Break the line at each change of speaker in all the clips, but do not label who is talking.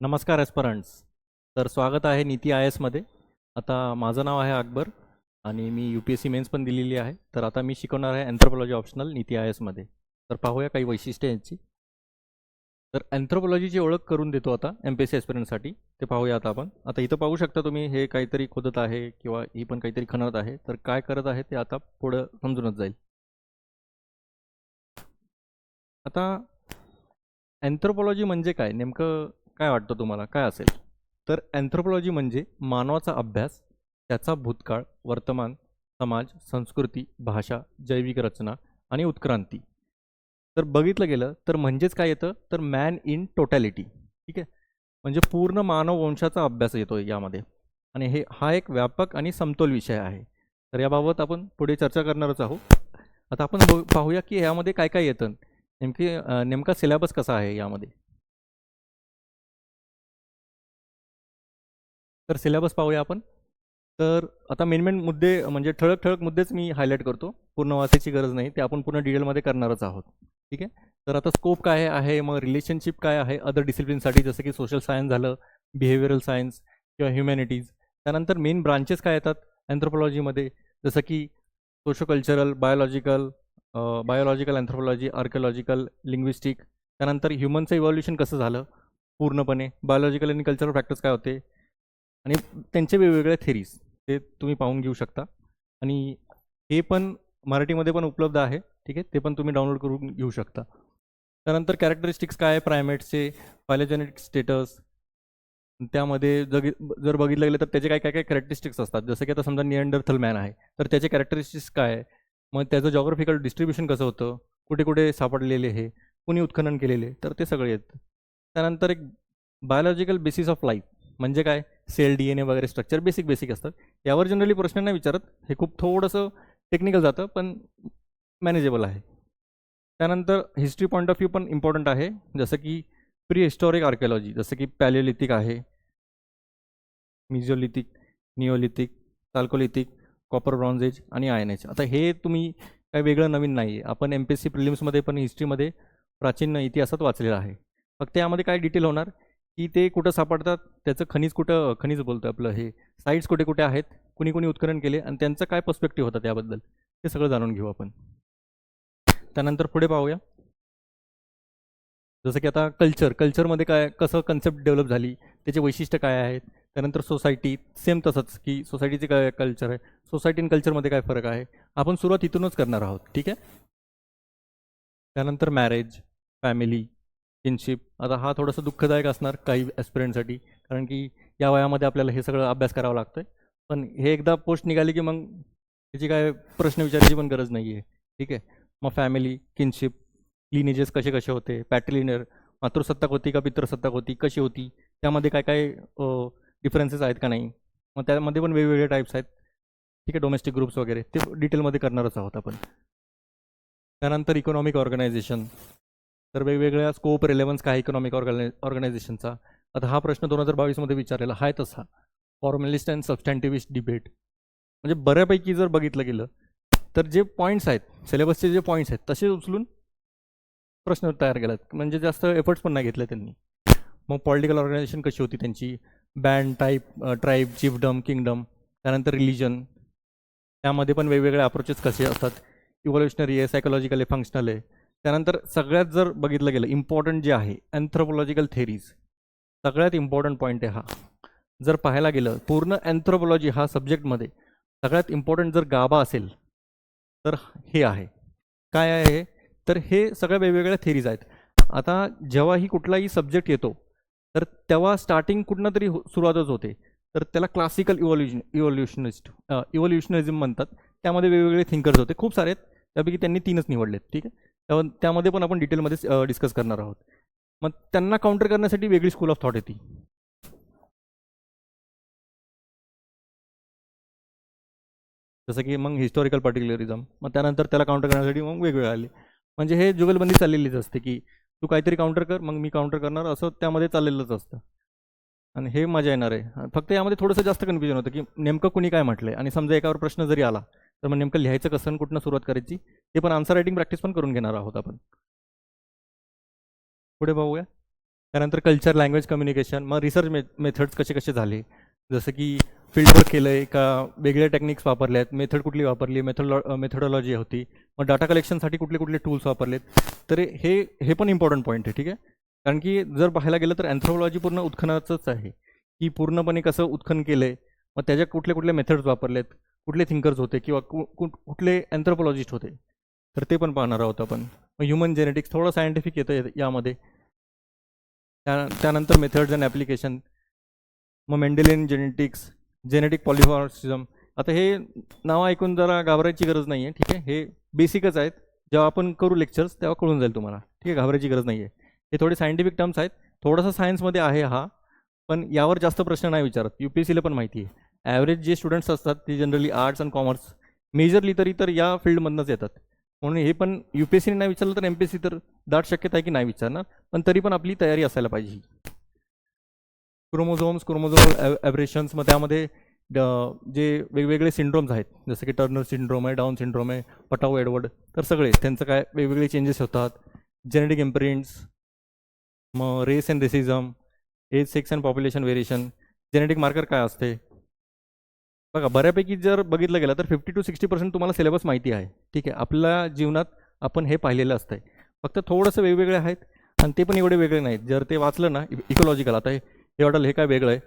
नमस्कार एस्परंट्स. तर स्वागत आहे नीती आय एसमध्ये आता माझं नाव आहे अकबर आणि मी U P S C mains पण दिलेली आहे. तर आता मी शिकवणार आहे अँथ्रोपॉलॉजी ऑप्शनल नीती आय एसमध्ये तर पाहूया काही वैशिष्ट्ये यांची. तर अँथ्रोपॉलॉजीची ओळख करून देतो आता एम पी एस सी एस्पिरंटसाठी ते पाहूया आता आपण. आता इथं पाहू शकता तुम्ही हे काहीतरी खोदत आहे किंवा ही पण काहीतरी खणत आहे. तर काय करत आहे ते आता पुढं समजूनच जाईल. आता अँथ्रोपॉलॉजी म्हणजे काय? नेमकं काय वाटतं तुम्हाला? काय असेल? तर अँथ्रोपॉलॉजी म्हणजे मानवाचा अभ्यास त्याचा भूतकाळ वर्तमान समाज संस्कृती भाषा जैविक रचना आणि उत्क्रांती. तर बघितलं गेलं तर म्हणजेच काय येतं? तर मॅन इन टोटॅलिटी ठीक आहे? म्हणजे पूर्ण मानव वंशाचा अभ्यास येतो यामध्ये. आणि हे हा एक व्यापक आणि समतोल विषय आहे. तर याबाबत आपण पुढे चर्चा करणारच आहोत. आता आपण पाहूया की यामध्ये काय काय येतं? नेमकी नेमका सिलेबस कसा आहे यामध्ये? तर सिलेबस पाहूया आपण. तर आता मेन मेन मुद्दे म्हणजे ठळक ठळक मुद्देच मी हायलाईट करतो. पूर्ण वाचायची गरज नाही. ते आपण पूर्ण डिटेलमध्ये करणारच आहोत. ठीक आहे? तर आता स्कोप काय आहे? मग रिलेशनशिप काय आहे? अदर डिसिप्लिनसाठी जसं की सोशल सायन्स झालं बिहेवियरल सायन्स किंवा ह्युमॅनिटीज त्यानंतर मेन ब्रांचेस काय येतात? अँथ्रोपॉलॉजीमध्ये जसं की sociocultural biological biological anthropology archaeological linguistic त्यानंतर ह्युमनचं इव्हॉल्युशन कसं झालं? पूर्णपणे. बायोलॉजिकल आणि कल्चरल फॅक्टर्स काय होते? आणि त्यांचे वेगवेगळ्या थेरीज ते तुम्ही पाहून घेऊ शकता. आणि हे पण मराठीमध्ये पण उपलब्ध आहे ठीक आहे? ते पण तुम्ही डाउनलोड करून घेऊ शकता. त्यानंतर कॅरेक्टरिस्टिक्स काय आहे? प्रायमेट्सचे फायलोजेनेटिक स्टेटस त्यामध्ये जग जर बघितलं गेलं तर त्याचे काय काय काय कॅरेक्टरिस्टिक्स असतात? जसं की आता समजा निअंडरथल मॅन आहे तर त्याचे कॅरेक्टरिस्टिक्स काय आहे? मग त्याचं जॉग्राफिकल डिस्ट्रीब्युशन कसं होतं? कुठे कुठे सापडलेले हे? कुणी उत्खनन केलेले? तर ते सगळे येतं त्यानंतर एक बायोलॉजिकल बेसिस ऑफ लाईफ म्हणजे काय? सेल डी एन ए वगैरे स्ट्रक्चर बेसिक बेसिक असतात. यावर जनरली प्रश्न नाही विचारत. हे खूप थोडंसं टेक्निकल जातं पण मॅनेजेबल आहे. त्यानंतर हिस्ट्री पॉईंट ऑफ व्ह्यू पण इम्पॉर्टंट आहे. जसं की प्री हिस्टॉरिक आर्किओलॉजी जसं की पॅलिओलिथिक आहे. मिझोलिथिक निओलिथिक साल्कोलिथिक कॉपर ब्रॉन्झेज आणि आय एन एच आता हे तुम्ही काय वेगळं नवीन नाही आहे आपण एम पी एस सी प्रिलिम्समध्ये पण हिस्ट्रीमध्ये प्राचीन इतिहासात वाचलेलं आहे. फक्त यामध्ये काय डिटेल होणार? की ते कुठं सापडतात त्याचं खनिज कुठं खनिज बोलतं आपलं हे साईट्स कुठे कुठे आहेत कुणी कुणी उत्खनन केले आणि त्यांचं काय पर्स्पेक्टिव्ह होतं त्याबद्दल ते सगळं जाणून घेऊ आपण. त्यानंतर पुढे पाहूया. जसं की आता कल्चर कल्चरमध्ये काय कसं कन्सेप्ट डेव्हलप झाली त्याचे वैशिष्ट्य काय आहेत त्यानंतर सोसायटी सेम तसंच की सोसायटीचे काय कल्चर आहे सोसायटी आणि कल्चरमध्ये काय फरक आहे आपण सुरुवात इथूनच करणार आहोत ठीक आहे? त्यानंतर मॅरेज फॅमिली किनशिप आता हा थोडासा दुःखदायक असणार काही ॲस्पिरंटसाठी कारण की या वयामध्ये आपल्याला हे सगळं अभ्यास करावा लागतोय. पण हे एकदा पोस्ट निघाली की मग त्याची काय प्रश्न विचारायची पण गरज नाही आहे ठीक आहे? मग फॅमिली किनशिप लिनेजेस कसे कसे होते? पॅट्रिलिनर मातृसत्ताक होती का पितृसत्ताक होती कशी होती? त्यामध्ये काय काय डिफरन्सेस आहेत का नाही? मग त्यामध्ये पण वेगवेगळे टाईप्स आहेत. ठीक आहे? डोमेस्टिक ग्रुप्स वगैरे. ते डिटेलमध्ये करणारच आहोत आपण. त्यानंतर इकॉनॉमिक ऑर्गनायझेशन तर वेगवेगळ्या स्कोप रिलेव्हन्स काय इकॉनॉमिक ऑर्गनाय ऑर्गनायझेशनचा आता हा प्रश्न दोन हजार बावीसमध्ये विचारलेला आहे तसा. फॉर्मलिस्ट अँड सबस्टँटिव्हिस्ट डिबेट म्हणजे बऱ्यापैकी जर बघितलं गेलं तर जे पॉईंट्स आहेत सिलेबसचे जे पॉईंट्स आहेत तसे उचलून प्रश्न तयार केलात. म्हणजे जास्त एफर्ट्स पण नाही घेतले त्यांनी. मग पॉलिटिकल ऑर्गनायझेशन कशी होती त्यांची? Band type tribe chiefdom kingdom त्यानंतर रिलिजन त्यामध्ये पण वेगवेगळे अप्रोचेस कसे असतात? इव्हॉल्युशनरी आहे सायकोलॉजिकल आहे फंक्शनल आहे. त्यानंतर सगळ्यात जर बघितलं गेलं इम्पॉर्टंट जे आहे अँथ्रोपॉलॉजिकल थेरीज सगळ्यात इम्पॉर्टंट पॉईंट आहे हा. जर पाहायला गेलं पूर्ण अँथ्रोपॉलॉजी हा सब्जेक्टमध्ये सगळ्यात इम्पॉर्टंट जर गाभा असेल तर हे आहे. काय आहे तर हे सगळ्या वेगवेगळ्या थेरीज आहेत. आता जेव्हाही कुठलाही सब्जेक्ट येतो तर तेव्हा स्टार्टिंग कुठनं तरी हो- सुरुवातच होते. तर त्याला क्लासिकल इव्हॉल्युशन इव्हॉल्युशनिस्ट इव्हॉल्युशनिझम म्हणतात. त्यामध्ये वेगवेगळे थिंकर्स होते. खूप सारे आहेत. त्यापैकी त्यांनी तीनच निवडलेत. ठीक आहे? त्यामध्ये पण आपण डिटेलमध्ये डिस्कस करणार आहोत. मग त्यांना काउंटर करण्यासाठी वेगळी स्कूल ऑफ थॉट येते. जसं की मग हिस्टॉरिकल पर्टिक्युलरिझम मग त्यानंतर त्याला काउंटर करण्यासाठी मग वेगवेगळे आले. म्हणजे हे जुगलबंदी चाललेलीच असते की तू काहीतरी काउंटर कर मग मी काउंटर करणार. असं त्यामध्ये चाललेलंच असतं. आणि हे मजा येणार आहे. फक्त यामध्ये थोडंसं जास्त कन्फ्युजन होतं की नेमकं कुणी काय म्हटलं आहे आणि समजा एकावर प्रश्न जरी आला तर मग नेमकं लिहायचं कसं कुठनं सुरुवात करायची ते पण आन्सर रायटिंग प्रॅक्टिस पण करून घेणार आहोत आपण. पुढे पाहूया त्यानंतर कल्चर लँग्वेज कम्युनिकेशन मग रिसर्च मे मेथड्स कसे कसे झाले? जसं की फील्डवर्क केलं आहे का वेगळ्या टेक्निक्स वापरल्या आहेत मेथड कुठली वापरली मेथडॉ मेथडॉलॉजी होती मग डाटा कलेक्शनसाठी कुठले कुठले टूल्स वापरलेत? तर हे हे पण इम्पॉर्टंट पॉईंट आहे ठीक आहे? कारण की जर पाहायला गेलं तर अँथ्रोपॉलॉजी पूर्ण उत्खनाचंच आहे. की पूर्णपणे कसं उत्खन केलं आहे मग त्याच्या कुठले कुठले मेथड्स वापरलेत? कुठले थिंकर्स होते किंवा कु कु- कुठले अँथ्रोपॉलॉजिस्ट होते? तर ते पण पाहणार आहोत आपण. मग ह्युमन जेनेटिक्स थोडं सायंटिफिक येतं यामध्ये. त्या त्यानंतर मेथड्स अँड ॲप्लिकेशन मग मेंडेलियन जेनेटिक्स जेनेटिक पॉलिफॉर्सिझम आता हे नाव ऐकून जरा घाबरायची गरज नाही आहे ठीक आहे? हे बेसिकच आहेत. जेव्हा आपण करू लेक्चर्स तेव्हा कळून जाईल तुम्हाला. ठीक आहे? घाबरायची गरज नाही आहे हे थोडे सायंटिफिक टर्म्स आहेत. थोडंसं सायन्समध्ये आहे हा. पण यावर जास्त प्रश्न नाही विचारत. यू पी एस सीला पण माहिती आहे ॲव्हरेज जे स्टुडंट्स असतात ते generally arts and commerce majorly तरी तर या फील्डमधनंच येतात. म्हणून हे पण यू पी एस सीने नाही विचारलं तर एम पी एस सी तर दाट शक्यता आहे की नाही विचारणार पण तरी पण आपली तयारी असायला पाहिजे क्रोमोझोम्स क्रोमोझोम ॲब्रेशन्स मग त्यामध्ये जे वेगवेगळे सिंड्रोम्स आहेत जसं की टर्नर सिंड्रोम आहे डाऊन सिंड्रोम आहे पटाओ एडवर्ड तर सगळे त्यांचं काय वेगवेगळे चेंजेस होतात. जेनेटिक इम्प्रिंट्स मग race and racism age sex and population variation genetic marker काय असते? बघा बऱ्यापैकी जर बघितलं गेलं तर फिफ्टी टू सिक्स्टी पर्सेंट तुम्हाला सिलेबस माहिती आहे. ठीक आहे आपल्या जीवनात आपण हे पाहिलेलं असतं आहे फक्त थोडंसं वेगवेगळे आहेत आणि ते पण एवढे वेगळे नाहीत. जर ते वाचलं ना इकोलॉजिकल आता हे हे वाटेल हे काय वेगळं आहे.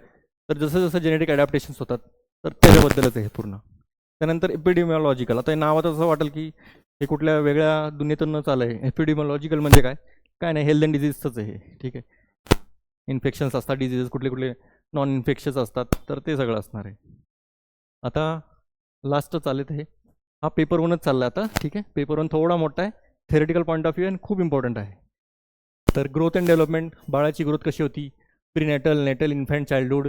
तर जसं जसं जेनेटिक ॲडॅप्टेशन्स होतात तर त्याच्याबद्दलच आहे हे पूर्ण. त्यानंतर एपिडिमिओलॉजिकल आता हे नावात असं वाटेल की हे कुठल्या वेगळ्या दुनियेतून न चाललं आहे एपिडिमिओलॉजिकल म्हणजे काय? काय नाही हेल्थ अँड डिझीजचंच आहे हे, ठीक आहे. इन्फेक्शन्स असतात डिझीजेस कुठले कुठले नॉन इन्फेक्शन्स असतात तर ते सगळं असणार आहे. आता लास्ट चालेल हे हा पेपर वनच चालला आता ठीक आहे? पेपर वन थोडा मोठा आहे. थेरेटिकल पॉईंट ऑफ व्ह्यू आणि खूप इम्पॉर्टंट आहे. तर ग्रोथ अँड डेव्हलपमेंट बाळाची ग्रोथ कशी होती? प्रीनेटल नेटल इन्फॅन्ट चाइल्डहूड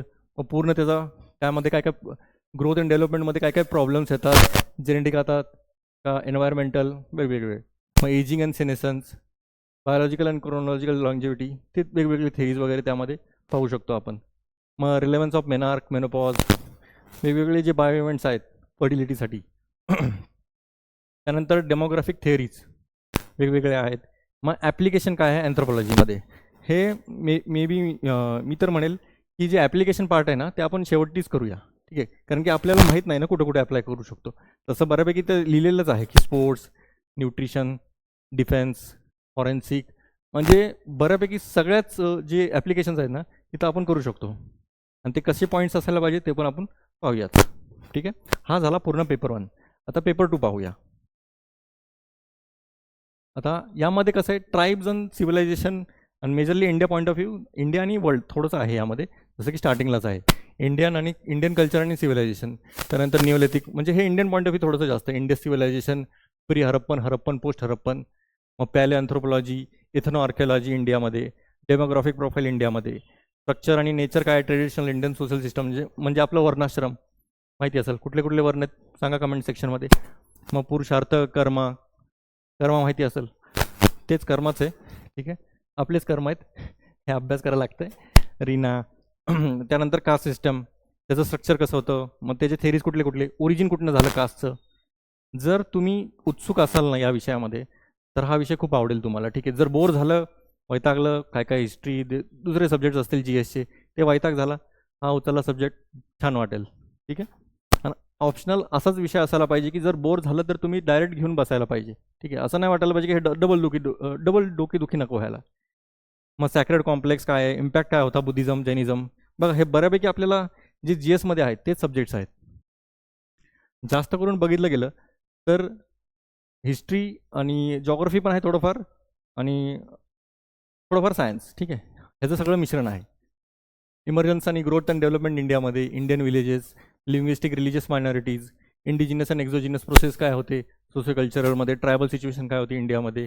पूर्ण त्याचा त्यामध्ये काय काय ग्रोथ अँड डेव्हलपमेंटमध्ये काय काय प्रॉब्लेम्स येतात? जेनेटिक येतात का एन्व्हायरमेंटल वेगवेगळे. मग ageing and senescence biological and chronological longevity ते वेगवेगळे थेरीज वगैरे त्यामध्ये पाहू शकतो आपण. मग रिलेव्हन्स ऑफ मेनार्क मेनोपॉज वेगवेगळे जे बायो इव्हेंट्स आहेत फर्टिलिटीसाठी त्यानंतर डेमोग्राफिक थेअरीज वेगवेगळ्या आहेत. मग ॲप्लिकेशन काय आहे अँथ्रोपॉलॉजीमध्ये हे मे मे बी मी तर म्हणेल की जे ॲप्लिकेशन पार्ट आहे ना ते आपण शेवटीच करूया. ठीक आहे? कारण की आपल्याला माहीत नाही ना कुठं कुठे अप्लाय करू शकतो. तसं बऱ्यापैकी तर लिहिलेलंच आहे की स्पोर्ट्स न्यूट्रिशन डिफेन्स फॉरेन्सिक म्हणजे बऱ्यापैकी सगळ्याच जे ॲप्लिकेशन्स आहेत ना तिथं आपण करू शकतो. आणि ते कसे पॉईंट्स असायला पाहिजे ते पण आपण पाहूयात. ठीक आहे? हा झाला पूर्ण पेपर वन आता पेपर टू पाहूया. आता यामध्ये कसं आहे? ट्राईब्स अँड सिव्हिलायझेशन आणि majorly India point of view India आणि वर्ल्ड थोडंसं आहे यामध्ये. जसं की स्टार्टिंगलाच आहे. इंडियन आणि इंडियन कल्चर आणि सिव्हिलायझेशन त्यानंतर निओलिथिक म्हणजे हे इंडियन पॉईंट ऑफ व्ह्यू थोडंसं जास्त आहे. Indian civilisation pre Harappan Harappan post Harappan मग पॅले अँथ्रोपॉलॉजी इथनो आर्किओलॉजी इंडियामध्ये डेमोग्राफिक प्रोफाईल इंडियामध्ये स्ट्रक्चर आणि नेचर काय ट्रेडिशनल इंडियन सोशल सिस्टम म्हणजे म्हणजे आपलं वर्णाश्रम. माहिती असेल? कुठले कुठले वर्ण आहेत? सांगा कमेंट सेक्शनमध्ये मग पुरुषार्थ कर्म. कर्म माहिती असेल? तेच कर्मच आहे. ठीक आहे? आपलेच कर्म आहेत. हे अभ्यास करायला लागतं आहे रीना. त्यानंतर कास्ट सिस्टम त्याचं स्ट्रक्चर कसं होतं? मग त्याचे थेरीज कुठले कुठले? ओरिजिन कुठनं झालं कास्टचं जर तुम्ही उत्सुक असाल ना या विषयामध्ये तर हा विषय खूप आवडेल तुम्हाला. ठीक आहे? जर बोर झालं वैतागलं काय काय हिस्ट्री दुसरे सब्जेक्ट्स असतील जी एसचे ते वैताग झाला. हा उचलला सब्जेक्ट छान वाटेल. ठीक आहे? आणि ऑप्शनल असाच विषय असायला पाहिजे की जर बोर झालं तर तुम्ही डायरेक्ट घेऊन बसायला पाहिजे. ठीक आहे? असं नाही वाटायला पाहिजे की हे डबल डोकी डबल डोकेदुखी नको व्हायला. मग सॅक्रेड कॉम्प्लेक्स काय आहे इम्पॅक्ट काय होता बुद्धिझम जैनिझम? बघा हे बऱ्यापैकी आपल्याला जे जी एसमध्ये आहेत तेच सब्जेक्ट्स आहेत. जास्त करून बघितलं गेलं तर हिस्ट्री आणि जॉग्रफी पण आहे थोडंफार आणि थोडंफार सायन्स ठीक आहे? ह्याचं सगळं मिश्रण आहे. इमर्जन्स आणि ग्रोथ अँड डेव्हलपमेंट इंडियामध्ये Indian villages linguistic religious minorities indigenous and exogenous process काय होते? सोशो कल्चरलमध्ये ट्रायबल सिच्युएशन काय होती इंडियामध्ये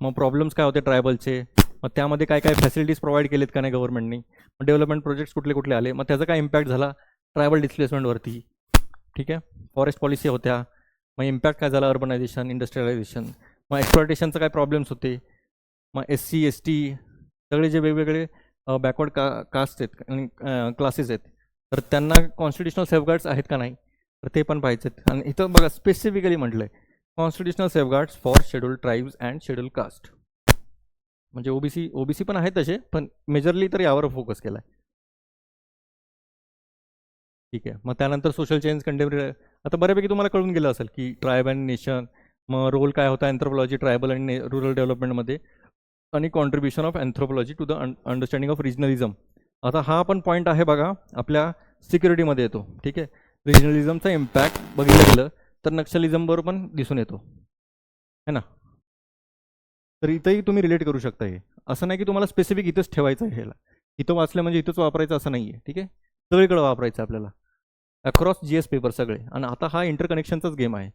मग प्रॉब्लेम्स काय होते ट्रायबलचे मग त्यामध्ये काय काय फॅसिलिटीज प्रोव्हाइड केलेत का नाही गव्हर्नमेंटनी मग डेव्हलपमेंट प्रोजेक्ट्स कुठले कुठले आले? मग त्याचा काय इम्पॅक्ट झाला? ट्रायबल डिस्प्लेसमेंटवरती ठीक आहे? फॉरेस्ट पॉलिसी होत्या. मग इम्पॅक्ट काय झाला? अर्बनायझेशन इंडस्ट्रियलायझेशन मग एक्सप्लॉटेशनचं काय प्रॉब्लेम्स होते? मग एस सी एस टी सगळे जे वेगवेगळे बॅकवर्ड का कास्ट आहेत आणि क्लासेस आहेत. तर त्यांना कॉन्स्टिट्युशनल सेफगार्ड्स आहेत का नाही? तर ते पण पाहिजेत आणि इथं बघा स्पेसिफिकली म्हटलं आहे constitutional safeguards for schedule tribes and schedule caste म्हणजे ओबीसी ओबीसी पण आहेत तसे पण मेजरली तर यावर फोकस केला आहे ठीक आहे. मग त्यानंतर सोशल चेंज कंटेम्पररी आता बऱ्यापैकी तुम्हाला कळून गेलं असेल की ट्रायब अँड नेशन मग रोल काय होता अँथ्रोपॉलॉजी ट्रायबल आणि रुरल डेव्हलपमेंटमध्ये आणि contribution of anthropology to the understanding of regionalism आता हा पण पॉईंट आहे बघा आपल्या सिक्युरिटीमध्ये येतो. ठीक आहे? रिजनलिझमचा इम्पॅक्ट बघितलं गेलं तर नक्षलिझमबरोबर पण दिसून येतो. है ना? तर इथंही तुम्ही रिलेट करू शकता हे. असं नाही की तुम्हाला स्पेसिफिक इथंच ठेवायचं आहे ह्याला. इथं वाचलं म्हणजे इथंच वापरायचं असं नाही आहे ठीक आहे? सगळीकडे वापरायचं आपल्याला. अक्रॉस जी एस पेपर सगळे. आणि आता हा इंटरकनेक्शनचाच गेम आहे.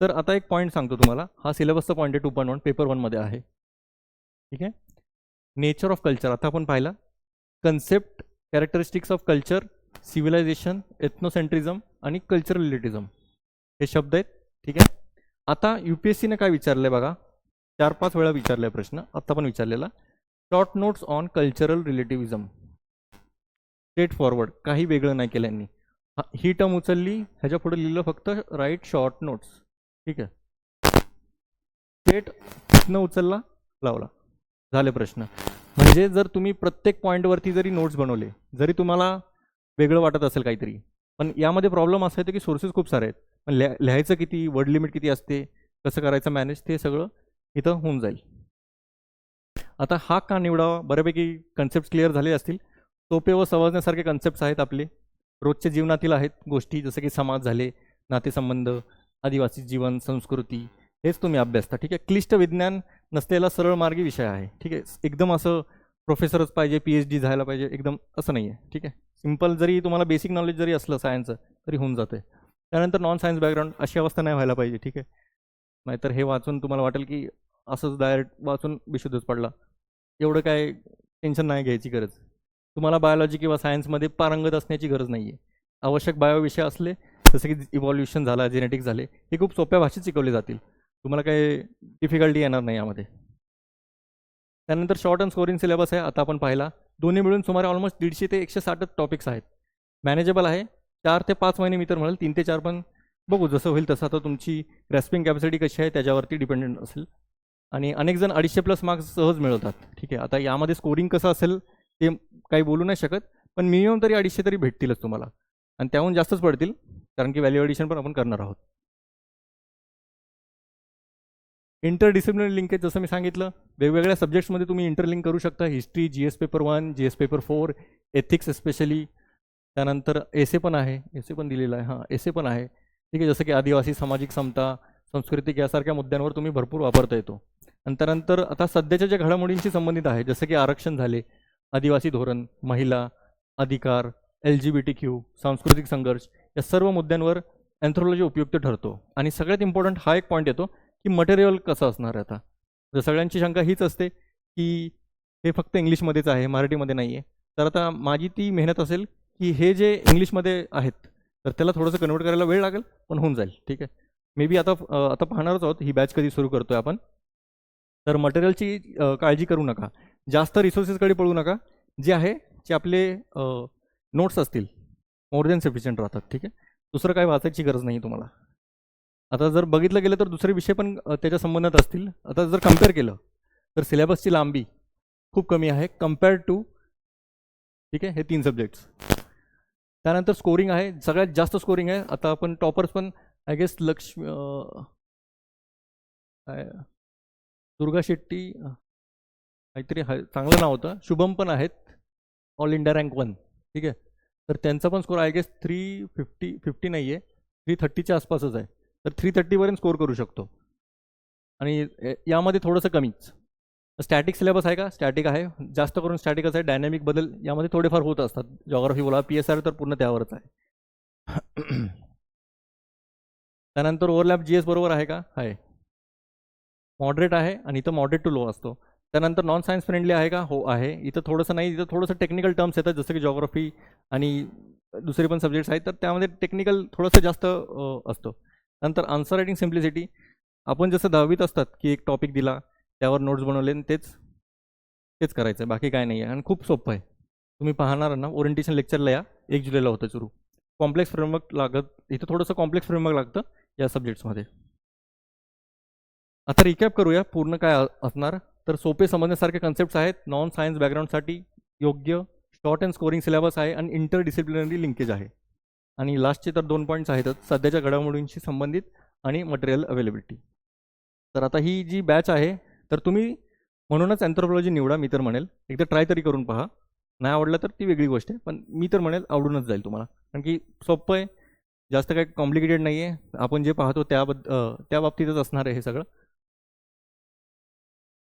तर आता एक पॉईंट सांगतो तुम्हाला. हा सिलेबसचा पॉईंट आहे टू पॉईंट वन पेपर वनमध्ये आहे. ठीक आहे? नेचर ऑफ कल्चर आता आपण पाहिला. Concept characteristics of culture civilisation ethnocentrism आणि कल्चरल रिलेटिझम हे शब्द आहेत. ठीक आहे? आता यू पी एस सीने काय विचारलं आहे बघा? चार पाच वेळा विचारला आहे प्रश्न. आत्ता पण विचारलेला. Short notes on cultural relativism straightforward काही वेगळं नाही केल्यांनी ही टर्म उचलली. ह्याच्या पुढे लिहिलं फक्त राईट शॉर्ट नोट्स ठीक आहे. थेट न उचलला? लावला. झाले प्रश्न. म्हणजे जर तुम्ही प्रत्येक पॉईंटवरती जरी नोट्स बनवले जरी तुम्हाला वेगळं वाटत असेल काहीतरी पण यामध्ये प्रॉब्लेम असा येतो की सोर्सेस खूप सारे आहेत. पण लिहा लिहायचं किती वर्ड लिमिट किती असते कसं करायचं मॅनेज ते सगळं इथं होऊन जाईल. आता हा का निवडावा बऱ्यापैकी कन्सेप्ट क्लिअर झाले असतील. सोपे व समजण्यासारखे कन्सेप्ट आहेत आपले. रोजच्या जीवनातील आहेत गोष्टी जसं की समाज झाले नातेसंबंध आदिवासी जीवन संस्कृती हेच तुम्ही अभ्यासता ठीक आहे? क्लिष्ट विज्ञान नसलेला सरळ मार्गी विषय आहे. ठीक आहे? एकदम असं प्रोफेसरच पाहिजे पी एच डी झायला पाहिजे एकदम असं नाही आहे ठीक आहे? सिंपल जरी तुम्हाला बेसिक नॉलेज जरी असलं सायन्सचं तरी होऊन जाते त्यानंतर नॉन सायन्स बॅकग्राऊंड अशी अवस्था नाही व्हायला पाहिजे. ठीक आहे? नाहीतर हे वाचून तुम्हाला वाटेल की असंच डायरेक्ट वाचून बेशुद्धच पडला. एवढं काय टेन्शन नाही घ्यायची गरज. तुम्हाला बायोलॉजी किंवा सायन्समध्ये पारंगत असण्याची गरज नाही आहे आवश्यक बायो विषय असले जसं की इव्हॉल्युशन झाला जेनेटिक्स झाले हे खूप सोप्या भाषेत शिकवले जातील. तुम्हाला काही डिफिकल्टी येणार नाही यामध्ये. त्यानंतर शॉर्ट अँड स्कोरिंग सिलेबस आहे आता आपण पाहिला. दोन्ही मिळून सुमारे ऑलमोस्ट दीडशे ते एकशे साठच टॉपिक्स आहेत. मॅनेजेबल आहे. चार ते पाच महिने मी तर म्हणाल तीन ते चार पण बघू जसं होईल तसं. आता तुमची ग्रॅस्पिंग कॅपॅसिटी कशी आहे त्याच्यावरती डिपेंडेंट असेल. आणि अनेक जण अडीचशे प्लस मार्क्स सहज मिळवतात. ठीक आहे आता यामध्ये स्कोरिंग कसं असेल ते काही बोलू नाही शकत. पण मिनिमम तरी अडीचशे तरी भेटतीलच तुम्हाला. आणि त्याहून जास्तच पडतील. कारण की व्हॅल्यू ॲडिशन पण आपण करणार आहोत. इंटरडिसिप्लिनरी लिंकेज जसं मी सांगितलं. वेगवेगळ्या सब्जेक्ट्समध्ये तुम्ही इंटरलिंक करू शकता. History G S paper one G S paper four ethics specially त्यानंतर एसे पण आहे. एसे पण दिलेलं आहे. हां एसे पण आहे. ठीक आहे जसं की आदिवासी सामाजिक समता सांस्कृतिक यासारख्या मुद्द्यांवर तुम्ही भरपूर वापरता येतो. आणि त्यानंतर आता सध्याच्या ज्या घडामोडींशी संबंधित आहे जसं की आरक्षण झाले आदिवासी धोरण महिला अधिकार L G B T Q सांस्कृतिक संघर्ष या सर्व मुद्द्यांवर अँथ्रोलॉजी उपयुक्त ठरतो. आणि सगळ्यात इम्पॉर्टंट हा एक पॉईंट येतो की मटेरियल कसं असणार आहे आता. तर सगळ्यांची शंका हीच असते की हे फक्त इंग्लिशमध्येच आहे मराठीमध्ये नाही आहे तर आता माझी ती मेहनत असेल की हे जे इंग्लिशमध्ये आहेत तर त्याला थोडंसं कन्वर्ट करायला वेळ लागेल पण होऊन जाईल. ठीक आहे? मे बी आता आता पाहणारच आहोत. ही बॅच कधी सुरू करतोय आपण. तर मटेरियलची काळजी करू नका. जास्त रिसोर्सेसकडे पळू नका. जे आहे जे आपले नोट्स असतील मोर देन सफिशियंट राहतात ठीक आहे? दुसरं काय वाचायची गरज नाही तुम्हाला. आता जर बघितलं गेलं तर दुसरे विषय पण त्याच्या संबंधात असतील. आता जर कंपेअर केलं तर सिलेबसची लांबी खूप कमी आहे कंपेअर टू ठीक आहे हे तीन सब्जेक्ट्स त्यानंतर स्कोरिंग आहे सगळ्यात जास्त स्कोरिंग आहे. आता आपण टॉपर्स पण आय गेस लक्ष्मी काय दुर्गा शेट्टी काहीतरी आहे चांगलं नाव होतं. शुभम पण आहेत. ऑल इंडिया रँक वन ठीक आहे? तर त्यांचा पण score I guess three fifty fifty नाही आहे थ्री थर्टीच्या आसपासच आहे. तर थ्री थर्टीपर्यंत स्कोर करू शकतो. आणि यामध्ये थोडंसं कमीच. स्टॅटिक सिलेबस आहे का? स्टॅटिक आहे. जास्त करून स्टॅटिकच आहे. डायनॅमिक बदल यामध्ये थोडेफार होत असतात. जॉग्राफी बोला. पी एस आर तर पूर्ण त्यावरच आहे. त्यानंतर ओव्हरलॅप जी एस बरोबर आहे का? आहे. मॉडरेट आहे आणि इथं मॉडरेट टू लो असतो. त्यानंतर नॉन सायन्स फ्रेंडली आहे का? हो आहे. इथं थोडंसं नाही इथं थोडंसं टेक्निकल टर्म्स येतात जसं की जॉग्रफी आणि दुसरे पण सब्जेक्ट्स आहेत. तर त्यामध्ये टेक्निकल थोडंसं जास्त असतं. नंतर आन्सर रायटिंग सिम्प्लिसिटी आपण जसं दहावीत असतात की एक टॉपिक दिला त्यावर नोट्स बनवले आणि तेच तेच करायचं आहे बाकी काय नाही आहे आणि खूप सोपं आहे. तुम्ही पाहणार ना ओरिएंटेशन लेक्चरला या. एक जुलैला होतं सुरू. कॉम्प्लेक्स फ्रेमवर्क लागत इथं थोडंसं कॉम्प्लेक्स फ्रेमवर्क लागतं या सब्जेक्ट्समध्ये आता रिकॅप करूया. पूर्ण काय असणार? तर सोपे समजण्यासारखे कन्सेप्ट्स आहेत. नॉन सायन्स बॅकग्राऊंडसाठी योग्य शॉर्ट अँड स्कोरिंग सिलेबस आहे आणि इंटर डिसिप्लिनरी लिंकेज आहे. आणि लास्टचे तर दोन पॉईंट्स आहेतच. सध्याच्या घडामोडींशी संबंधित आणि मटेरियल अवेलेबिलिटी तर आता ही जी बॅच आहे तर तुम्ही म्हणूनच अँथ्रोपॉलॉजी निवडा मी तर म्हणेल. एकदा ट्राय तरी करून पहा. नाही आवडलं तर ती वेगळी गोष्ट आहे पण मी तर म्हणेल आवडूनच जाईल तुम्हाला. कारण की सोपं आहे जास्त काही कॉम्प्लिकेटेड नाही आहे आपण जे पाहतो त्याबद्द त्या बाबतीतच असणार आहे हे सगळं.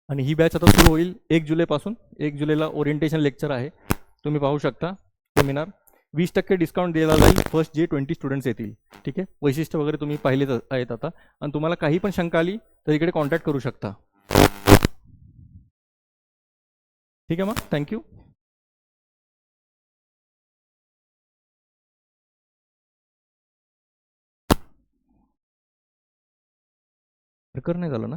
आणि ही बॅच आता सुरू होईल एक जुलैपासून. एक जुलैला ओरिएंटेशन लेक्चर आहे. तुम्ही पाहू शकता सेमिनार वीस टक्के डिस्काउंट दिला जाईल. फर्स्ट जे ट्वेंटी स्टुडंट्स येतील. ठीक आहे? वैशिष्ट्य वगैरे तुम्ही पाहिलेच आहेत आता. आणि तुम्हाला काही पण शंका आली तर इकडे कॉन्टॅक्ट करू शकता. ठीक आहे मग? थँक्यू प्रकर नाही झालं ना?